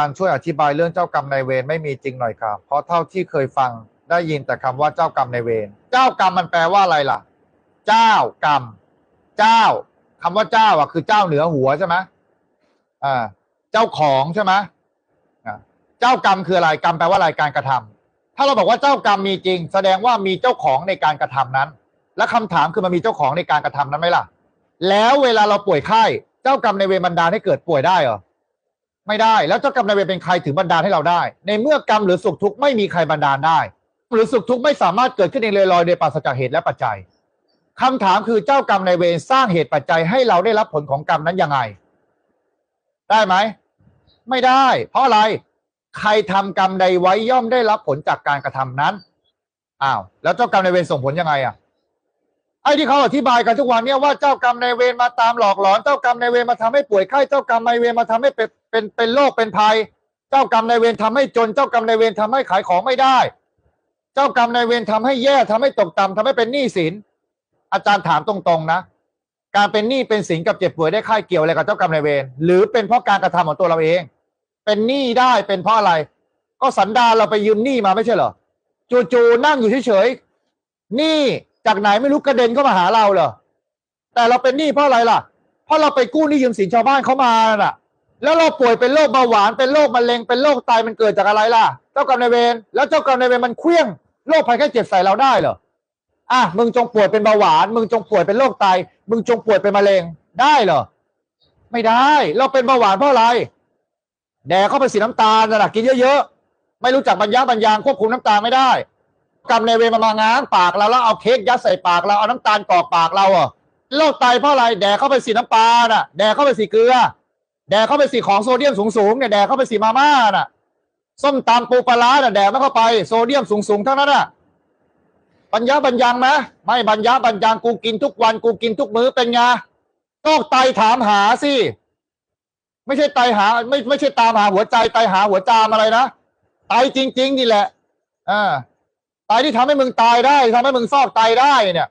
การช่วยอธิบายเรื่องเจ้ากรรมนายเวรไม่มีจริงหน่อยครับ เพราะเท่าที่เคยฟังได้ยินแต่คำว่าเจ้ากรรมนายเวร เจ้ากรรมมันแปลว่าอะไรล่ะ เจ้ากรรม เจ้าคำว่าเจ้าอะคือเจ้าเหนือหัวใช่ไหมอ่า เจ้าของใช่ไหมอ่า เจ้ากรรมคืออะไรกรรมแปลว่าอะไรการกระทำถ้าเราบอกว่าเจ้ากรรมมีจริง แสดงว่ามีเจ้าของในการกระทำนั้น และคำถามคือมันมีเจ้าของในการกระทำนั้นไหมล่ะ แล้วเวลาเราป่วยไข้ เจ้ากรรมในเวรบันดาลให้เกิดป่วยได้เหรอ ไม่ได้ แล้วเจ้ากรรมนายเวรเป็นใครถึงบันดาลให้เราได้ ในเมื่อกรรมหรือสุขทุกข์ไม่มีใครบันดาลได้ หรือสุขทุกข์ไม่สามารถเกิดขึ้นเองลอยๆโดยปราศจากเหตุและปัจจัยคำถามคือเจ้ากรรมนายเวรสร้างเหตุปัจจัยให้เราได้รับผลของกรรมนั้นยังไง ได้ไหมไม่ได้ เพราะอะไรใครทำกรรมใดไว้ย่อมได้รับผลจากการกระทำนั้นอ้าวแล้วเจ้ากรรมนายเวรส่งผลยังไงอะ ไอ้ที่เขาอธิบายกันทุกวันเนี่ยว่าเจ้ากรรมนายเวรมาตามหลอกหลอน เจ้ากรรมนายเวรมาทำให้ป่วยไข้เจ้ากรรมนายเวรมาทำให้เป็นเป็นเป็นโรคเป็นภัย เจ้ากรรมนายเวรทำให้จน เจ้ากรรมนายเวรทำให้ขายของไม่ได้ เจ้ากรรมนายเวรทำให้แย่ทำให้ตกต่ำทำให้เป็นหนี้สิน อาจารย์ถามตรงๆนะ การเป็นหนี้เป็นสินกับเจ็บป่วยได้ค่ายเกี่ยวอะไรกับเจ้ากรรมนายเวรหรือเป็นเพราะการกระทำของตัวเราเอง เป็นหนี้ได้เป็นเพราะอะไร ก็สันดาเราไปยืมหนี้มาไม่ใช่เหรอจู่ๆนั่งอยู่เฉยๆหนี้ จากไหนไม่รู้กระเด็นเข้ามาหาเราเหรอแต่เราเป็นหนี้เพราะอะไรล่ะ เพราะเราไปกู้หนี้ยืมสินชาวบ้านเขามาน่ะ แล้วเราป่วยเป็นโรคเบาหวานเป็นโรคมะเร็งเป็นโรคไตมันเกิดจากอะไรล่ะ เจ้ากรรมนายเวรแล้วเจ้ากรรมนายเวรมันเคลี้ยงโรคภัยแค่เจ็บใส่เราได้เหรออะมึงจงป่วยเป็นเบาหวาน มึงจงป่วยเป็นโรคไต มึงจงป่วยเป็นมะเร็งได้เหรอไม่ได้ เราเป็นเบาหวานเพราะอะไรแดกเข้าไปสีน้ำตาลนะกินเยอะๆไม่รู้จักบรรยาบรรยางควบคุมน้ำตาลไม่ได้ กรรมในเวรมามาง้างปากเราแล้วเอาเค้กยัดใส่ปากเราเอาน้ำตาลกรอกปากเราอะโรคไตเพราะอะไรแดกเข้าไปสีน้ำปลาน่ะแดกเข้าไปสีเกลือ แดกเข้าไปสีของโซเดียมสูงๆเนี่ยแดกเข้าไปสีมาม่าน่ะส้มตำปูปลาน่ะแดกไม่เข้าไปโซเดียมสูงๆทั้งนั้นน่ะบรรยาบรรยังไหมไม่บรรยาบรรยังกูกินทุกวันกูกินทุกมื้อเป็นไงโรคไตถามหาสิไม่ใช่ไตหา ไม่ไม่ใช่ตามหาหัวใจไตหาหัวจามอะไรนะไตจริง ๆ นี่แหละอ่า ไตที่ทำให้มึงตายได้ทำให้มึงฟอกไตได้เนี่ย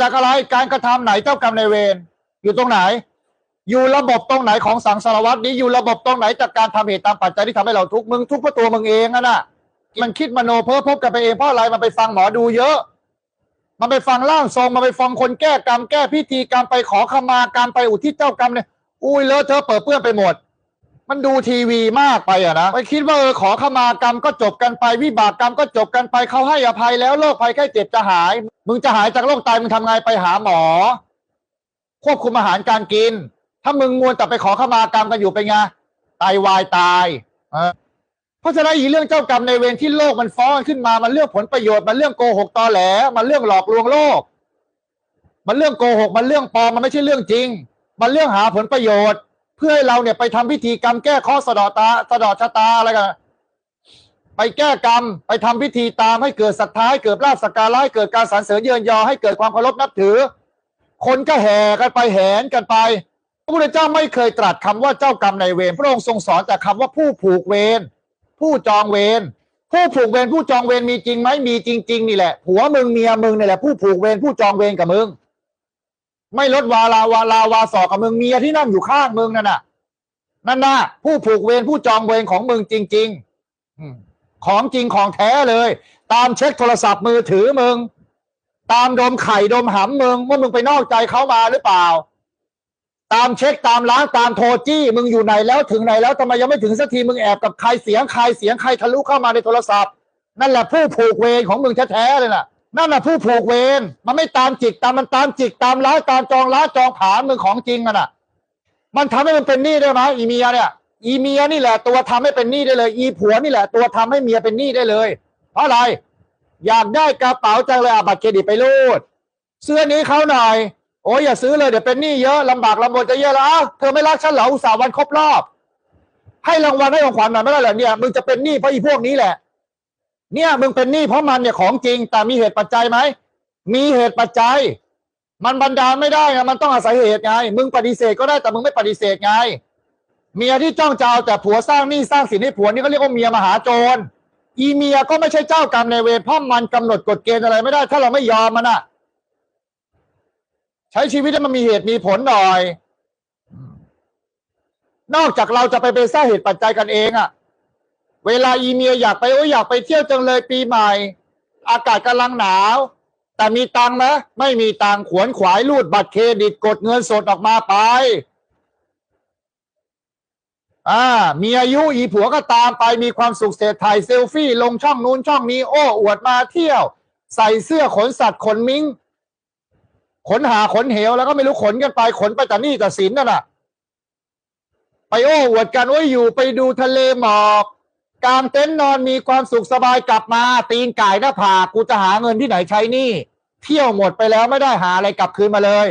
จากอะไรการกระทำไหนเจ้ากรรมนายเวรอยู่ตรงไหน อยู่ระบบตรงไหนของสังสารวัตรนี้อยู่ระบบตรงไหนจากการทำเหตุตามปัจจัยที่ทำให้เราทุกข์มึงทุกข์เพราะตัวมึงเองอะน่ะมันคิดมโนเพ้อพบกันไปเองเพราะอะไรมันไปฟังหมอดูเยอะ มันไปฟังร่างทรงมันไปฟังคนแก้กรรมแก้พิธีกรรมไปขอขมากรรมไปอุทิศเจ้ากรรมเนี่ยอุ้ยเลอะเทอเปิดเปื้อนไปหมด มันดูทีวีมากไปอะนะไปคิดว่าเออขอขมากรรมก็จบกันไป วิบากกรรมก็จบกันไปเขาให้อภัยแล้วโรคภัยแค่เจ็บจะหาย มึงจะหายจากโรคไตมึงทำไงไปหาหมอ ควบคุมอาหารการกิน ถ้ามึงมัวแต่ไปขอขมากรรมกันอยู่เป็นไงไตวายตายเพราะฉะนั้นอีเรื่องเจ้ากรรมในเวรที่โลกมันฟ้องขึ้นมามันเรื่องผลประโยชน์มันเรื่องโกหกตอแหลมันเรื่องหลอกลวงโลก มันเรื่องโกหกมันเรื่องปลอมมันไม่ใช่เรื่องจริง มันเรื่องหาผลประโยชน์ พื่อให้เราเนี่ยไปทำพิธีกรรมแก้ข้อสะดอตาสะดอชะตาอะไรกันไปแก้กรรมไปทำพิธีตามให้เกิดศรัทธาให้เกิดลาภสักการะให้เกิดการสรรเสริญเยินยอให้เกิดความเคารพนับถือ คนก็แห่กันไปแหนกันไปพระพุทธเจ้าไม่เคยตรัสคำว่าเจ้ากรรมในเวรพระองค์ทรงสอนแต่คำว่าผู้ผูกเวรผู้จองเวรผู้ผูกเวรผู้จองเวรมีจริงไหมมีจริง ๆ นี่แหละผัวมึงเมียมึงนี่แหละผู้ผูกเวรผู้จองเวรกับมึง ไม่ลดวาลาวาลาวาสอกับมึงเมียที่นั่งอยู่ข้างมึงนั่นน่ะ นั่นน่ะ ผู้ผูกเวรผู้จองเวรของมึงจริง ๆ ของจริงของแท้เลย ตามเช็คโทรศัพท์มือถือมึง ตามดมไข่ดมหำมึงว่ามึงไปนอกใจเขามาหรือเปล่า ตามเช็คตามล้างตามโทรจี้ มึงอยู่ไหนแล้วถึงไหนแล้วทำไมยังไม่ถึงสักทีมึงแอบกับใครเสียงใครเสียงใครทะลุเข้ามาในโทรศัพท์ นั่นแหละผู้ผูกเวรของมึงแท้ๆเลยน่ะ นั่นน่ะผู้ผูกเวรมันไม่ตามจิกตามมันตามจิกตามล้าตามจองล้าจองผานมึงของจริงอะน่ะ มันทำให้มันเป็นหนี้ได้ไหมอีเมียเนี่ยอีเมียนี่แหละ ตัวทำให้เป็นหนี้ได้เลย อีผัวนี่แหละ ตัวทำให้เมียเป็นหนี้ได้เลย เพราะอะไร อยากได้กระเป๋าจังเลยอาบัตรเครดิตไปรูดเสื้อนี้เขาหน่อยโอ้ยอย่าซื้อเลยเดี๋ยวเป็นหนี้เยอะลำบากลำบนจะเยอะแล้วอ้าวเธอไม่รักฉันเหรออุตส่าห์วันครบรอบ ให้รางวัลให้ของขวัญหน่อยไม่ได้เหรอเนี่ยมึงจะเป็นหนี้เพราะอีพวกนี้แหละ เนี่ยมึงเป็นหนี้เพราะมันเนี่ยของจริง แต่มีเหตุปัจจัยไหมมีเหตุปัจจัย มันบันดาลไม่ได้ไงมันต้องอาศัยเหตุไงมึงปฏิเสธก็ได้แต่มึงไม่ปฏิเสธไง เมียที่จ้องจะเอาแต่ผัวสร้างหนี้สร้างสินให้ผัวนี่ก็เรียกว่าเมียมหาโจรอีเมียก็ไม่ใช่เจ้ากรรมในเวรเพราะมันกำหนดกฎเกณฑ์อะไรไม่ได้ ถ้าเราไม่ยอมมันอะใช้ชีวิตให้มันมีเหตุมีผลหน่อย นอกจากเราจะไปเป็นสร้างเหตุปัจจัยกันเองอะ เวลาอีเมียอยากไปโอ้ยอยากไปเที่ยวจังเลยปีใหม่ อากาศกำลังหนาว แต่มีตังไหมไม่มีตังขวนขวายรูดบัตรเครดิตกดเงินสดออกมาไปอ่ามีอายุอีผัวก็ตามไปมีความสุขเสร็จถ่ายเซลฟี่ ลงช่องนู้นช่องนี้โอ้อวดมาเที่ยว ใส่เสื้อขนสัตว์ขนมิงขนหาขนเหวแล้วก็ไม่รู้ขนกันไปขนไปแต่นี่แต่สินนั่นน่ะ ไปโอ้อวดกันว่าอยู่ไปดูทะเลหมอก กลางเต็นท์นอนมีความสุขสบายกลับมา ตีนไก่หน้าผากกูจะหาเงินที่ไหนใช้หนี่เที่ยวหมดไปแล้วไม่ได้หาอะไรกลับคืนมาเลย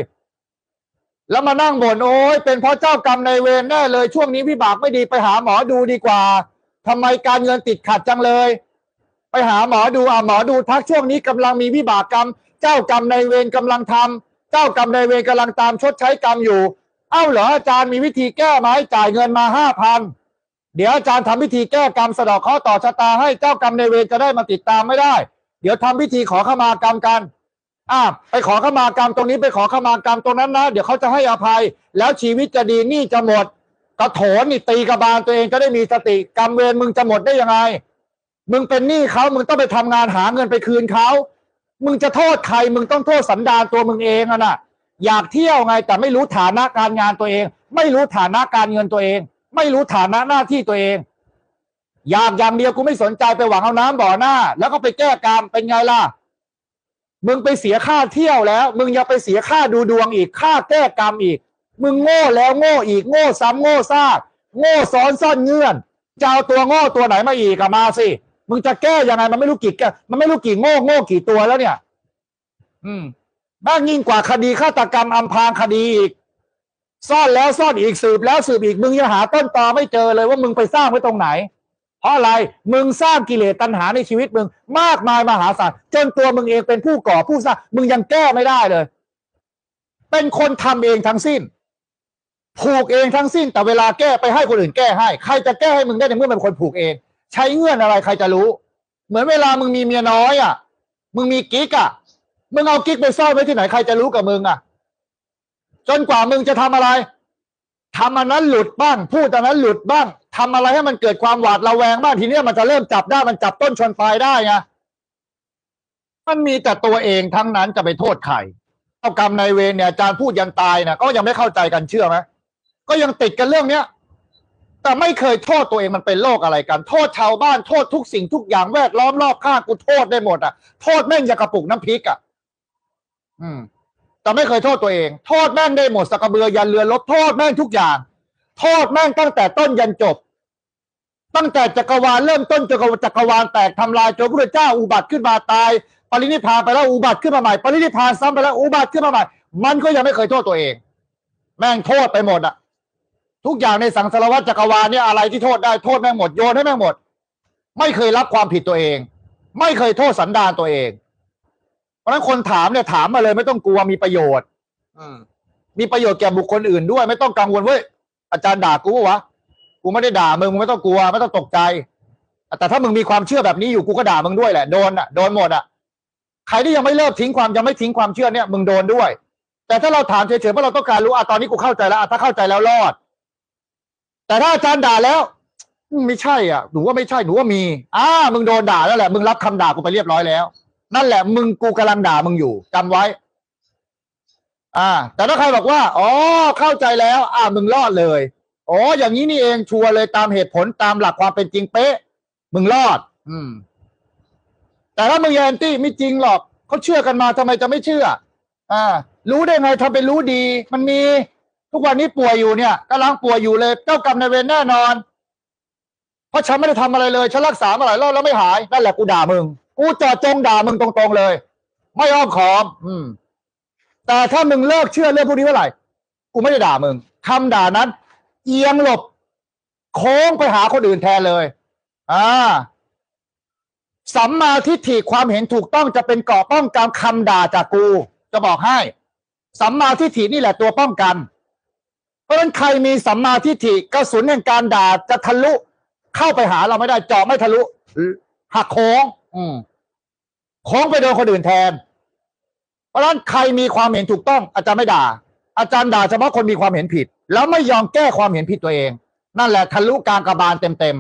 แล้วมานั่งบ่นโอ้ยเป็นเพราะเจ้ากรรมในเวรแน่เลย ช่วงนี้พี่บากไม่ดีไปหาหมอดูดีกว่าทำไมการเงินติดขัดจังเลย ไปหาหมอดูอะหมอดูทักช่วงนี้กำลังมีวิบากกรรม เจ้ากรรมในเวรกำลังทำเจ้ากรรมในเวรกำลังตามชดใช้กรรมอยู่ เอ้าเหรออาจารย์มีวิธีแก้ไหมจ่ายเงินมาห้าพัน เดี๋ยวอาจารย์ทำพิธีแก้กรรมสะเดอกข้อต่อชะตาให้เจ้ากรรมในเวรจะได้มาติดตามไม่ได้ เดี๋ยวทำพิธีขอขมากรรมกันอะไปขอขมากรรมตรงนี้ไปขอขมากรรมตรงนั้นนะ เดี๋ยวเขาจะให้อภัย แล้วชีวิตจะดีหนี้จะหมดกระโถนนี่ตีกระบาลตัวเองจะได้มีสติกรรมเวรมึงจะหมดได้ยังไง มึงเป็นหนี้เขามึงต้องไปทำงานหาเงินไปคืนเขามึงจะโทษใครมึงต้องโทษสันดานตัวมึงเองอะนะอยากเที่ยวไงแต่ไม่รู้ฐานะการงานตัวเอง ไม่รู้ฐานะการเงินตัวเอง ไม่รู้ฐานะหน้าที่ตัวเอง อยากอย่างเดียวกูไม่สนใจไปหวังเอาน้ำบ่อหน้า แล้วก็ไปแก้กรรมเป็นไงล่ะ มึงไปเสียค่าเที่ยวแล้ว มึงยังไปเสียค่าดูดวงอีกค่าแก้กรรมอีก มึงโง่แล้วโง่อีกโง่ซ้ำโง่ซากโง่ซ้อนซ่อนเงื่อนจะเอาตัวโง่ตัวไหนมาอีกอะมาสิมึงจะแก้ยังไงมันไม่รู้กี่แก้มันไม่รู้กี่โง่โง่กี่ตัวแล้วเนี่ย อืมบ้างยิ่งกว่าคดีฆาตกรรมอำพรางคดีอีก ซ่อนแล้วซ่อนอีกสืบแล้วสืบอีกมึงยังหาต้นตอไม่เจอเลยว่ามึงไปสร้างไว้ตรงไหน เพราะอะไรมึงสร้างกิเลสตัณหาในชีวิตมึงมากมายมหาศาลจนตัวมึงเองเป็นผู้ก่อผู้สร้างมึงยังแก้ไม่ได้เลย เป็นคนทำเองทั้งสิ้นผูกเองทั้งสิ้น แต่เวลาแก้ไปให้คนอื่นแก้ให้ ใครจะแก้ให้มึงได้ในเมื่อเป็นคนผูกเอง ใช้เงื่อนอะไรใครจะรู้ เหมือนเวลามึงมีเมียน้อยอะ มึงมีกิ๊กอะมึงเอากิ๊กไปซ่อนไว้ที่ไหนใครจะรู้กับมึงอะ จนกว่ามึงจะทำอะไรทำอันนั้นหลุดบ้าง พูดอันนั้นหลุดบ้างทำอะไรให้มันเกิดความหวาดระแวงบ้างทีเนี้ยมันจะเริ่มจับได้มันจับต้นชนปลายได้ไงมันมีแต่ตัวเองทั้งนั้นจะไปโทษใครเจ้ากรรมนายเวรเนี่ยอาจารย์พูดยันตายนะก็ยังไม่เข้าใจกันเชื่อไหมก็ยังติดกันเรื่องเนี้ยแต่ไม่เคยโทษตัวเองมันเป็นโรคอะไรกัน โทษชาวบ้านโทษทุกสิ่งทุกอย่างแวดล้อมรอบข้างกูโทษได้หมดอะโทษแม่งอย่ากระปุกน้ำพริกอะ อืม แต่ไม่เคยโทษตัวเอง โทษแม่งได้หมดสกเบือยันเรือลบโทษแม่งทุกอย่าง โทษแม่งตั้งแต่ต้นยันจบ ตั้งแต่จักรวาลเริ่มต้นจนกว่าจักรวาลแตกทำลายจนพระเจ้าอุบัติขึ้นมาตาย ปรินิพานไปแล้วอุบัติขึ้นมาใหม่ ปรินิพานซ้ำไปแล้วอุบัติขึ้นมาใหม่ มันก็ยังไม่เคยโทษตัวเอง แม่งโทษไปหมดอะทุกอย่างในสังสารวัฏจักรวาลเนี่ยอะไรที่โทษได้โทษแม่งหมดโยนให้แม่งหมด ไม่เคยรับความผิดตัวเอง ไม่เคยโทษสันดานตัวเอง ราะฉะนั้นคนถามเนี่ยถามมาเลยไม่ต้องกลัวมีประโยชน์อืมมีประโยชน์แก่บุคคลอื่นด้วย ไม่ต้องกังวลเว้ยอาจารย์ด่ากูปะวะกูไม่ได้ด่ามึงมึงไม่ต้องกลัว ไม่ต้องตกใจ แต่ถ้ามึงมีความเชื่อแบบนี้อยู่กูก็ด่ามึงด้วยแหละโดนอะโดนหมดอะใครที่ยังไม่เลิกทิ้งความยังไม่ทิ้งความเชื่อเนี่ยมึงโดนด้วย แต่ถ้าเราถามเฉยๆเพราะเราต้องการรู้อะตอนนี้กูเข้าใจแล้วอะถ้าเข้าใจแล้วรอด แต่ถ้าอาจารย์ด่าแล้วอืมไม่ใช่อะหนูว่าไม่ใช่หนูว่ามีอ่ามึงโดนด่าแล้วแหละมึงรับคำด่ากูไปเรียบร้อยแล้ว นั่นแหละมึงกูกำลังด่ามึงอยู่จำไว้ อ่า แต่ถ้าใครบอกว่า อ๋อ เข้าใจแล้ว อ่ามึงรอดเลย อ๋อ อย่างนี้นี่เองชัวร์เลยตามเหตุผลตามหลักความเป็นจริงเป๊ะ มึงรอด อืม แต่ถ้ามึงแอนตี้ไม่จริงหรอกเขาเชื่อกันมาทำไมจะไม่เชื่อ อ่า รู้ได้ไงทำเป็นรู้ดี มันมี ทุกวันนี้ป่วยอยู่เนี่ยกำลังป่วยอยู่เลยเจ้ากรรมนายเวรแน่นอน เพราะฉันไม่ได้ทำอะไรเลยฉันรักษามาหลายรอบแล้วไม่หายนั่นแหละกูด่ามึง กูเจอดจงด่ามึงตรงๆเลย ไม่อ้อมขอม อืม แต่ถ้ามึงเลิกเชื่อเรื่องพวกนี้เมื่อไหร่กูไม่ได้ด่ามึงคำด่านั้น เอียงหลบ โค้งไปหาคนอื่นแทนเลย อ่าสัมมาทิฏฐิความเห็นถูกต้องจะเป็นเกราะป้องกันคำด่าจากกู จะบอกให้ สัมมาทิฏฐินี่แหละตัวป้องกัน เพราะฉะนั้นใครมีสัมมาทิฏฐิกระสุนแห่งการด่าจะทะลุ เข้าไปหาเราไม่ได้เจาะไม่ทะลุหักโค้ง อืม โค้งไปโดนคนอื่นแทน เพราะฉะนั้นใครมีความเห็นถูกต้อง อาจารย์ไม่ด่า อาจารย์ด่าเฉพาะคนมีความเห็นผิด แล้วไม่ยอมแก้ความเห็นผิดตัวเอง นั่นแหละทะลุกลางกระบาลเต็ม